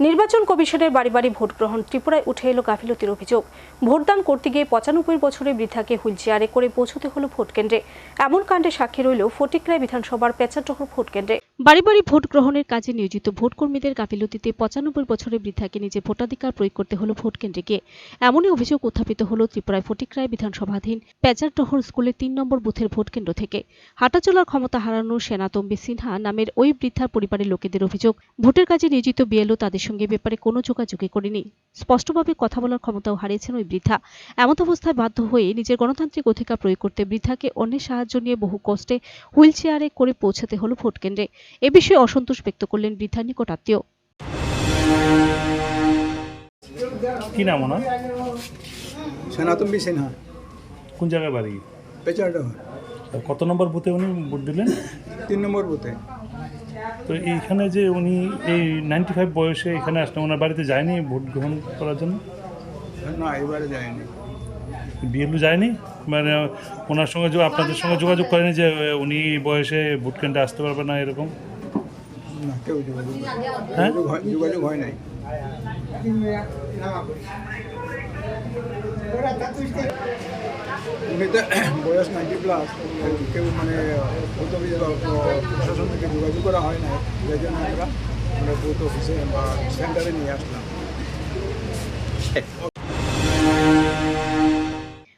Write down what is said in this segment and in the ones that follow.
নির্বাচন কমিশনের বাড়ি বাড়ি ভোট গ্রহণ, ত্রিপুরায় উঠে এলো গাফিলতির অভিযোগ। ভোটদান করতে গিয়ে পঁচানব্বই বছরের বৃদ্ধাকে হুইল চেয়ারে করে পৌঁছতে হলো ভোট কেন্দ্রে। এমন কাণ্ডে সাক্ষী রইল ফটিকরায় বিধানসভার পেঁচাটহর ভোট কেন্দ্রে। বাড়ি বাড়ি ভোট গ্রহণের কাজে নিয়োজিত ভোটকর্মীদের গাফিলতিতে পঁচানব্বই বছরের বৃদ্ধাকে নিজে ভোটাধিকার প্রয়োগ করতে হলো ভোট কেন্দ্রে গিয়ে এমনই অভিযোগ উত্থাপিত হলো ত্রিপুরায় ফটিকরায় বিধানসভাধীন পেঁচাটহর স্কুলের তিন নম্বর বুথের ভোট কেন্দ্র থেকে। হাঁটাচলার ক্ষমতা হারানো সেনাতম্বী সিনহা নামের ওই বৃদ্ধার পরিবারের লোকেদের অভিযোগ, ভোটের কাজে নিয়োজিত বিএলও তাদের সঙ্গে ব্যাপারে কোনো যোগাযোগই করেনি। স্পষ্টভাবে কথা বলার ক্ষমতাও হারিয়েছেন ওই বৃদ্ধা। এমত অবস্থায় বাধ্য হয়ে নিজের গণতান্ত্রিক অধিকার প্রয়োগ করতে বৃদ্ধাকে অন্যের সাহায্য নিয়ে বহু কষ্টে হুইল চেয়ারে করে পৌঁছাতে হলো ভোট কেন্দ্রে। এ বিষয়ে অসন্তোষ ব্যক্ত করলেন বৃদ্ধার নিকট আত্মীয়। কি নাম ওনার? সনাতম্বী সিনহা। কোন জায়গায় বাড়ি? কত নম্বর বুথে উনি ভোট দিলেন? তিন নম্বর বুথে। তো এইখানে যে উনি এই নাইনটি ফাইভ বয়সে এখানে আসলেন ওনার বাড়িতে যায়নি ভোট গ্রহণ করার জন্য? না এবারে যায়নি। বিএলও যায়নি? মানে ওনার সঙ্গে যে আপনাদের সঙ্গে যোগাযোগ করেনি যে উনি বয়সে ভোট কেন্দ্রে আসতে পারবে না এরকম? হ্যাঁ? যোগাযোগ হয়- যোগাযোগ হয় নাই। উনি তো বয়স নাইনটি প্লাস কেউ মানে ভূত অফিস বা প্রশাসন থেকে যোগাযোগ করা হয় না জন্য আমরা আমরা অফিসে বা সেন্টারে নিয়ে আসলাম।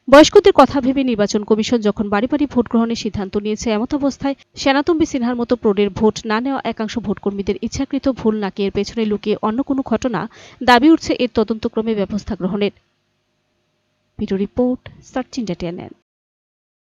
বয়স্কদের কথা ভেবে নির্বাচন কমিশন যখন বাড়ি বাড়ি ভোট গ্রহণের সিদ্ধান্ত নিয়েছে এমত অবস্থায়, সেনাতম্বী সিনহার মতো প্রৌঢ়ের ভোট না নেওয়া একাংশ ভোটকর্মীদের ইচ্ছাকৃত ভুল নাকি এর পেছনে লুকিয়ে অন্য কোনো ঘটনা, দাবি উঠছে এর তদন্তক্রমে ব্যবস্থা গ্রহণের।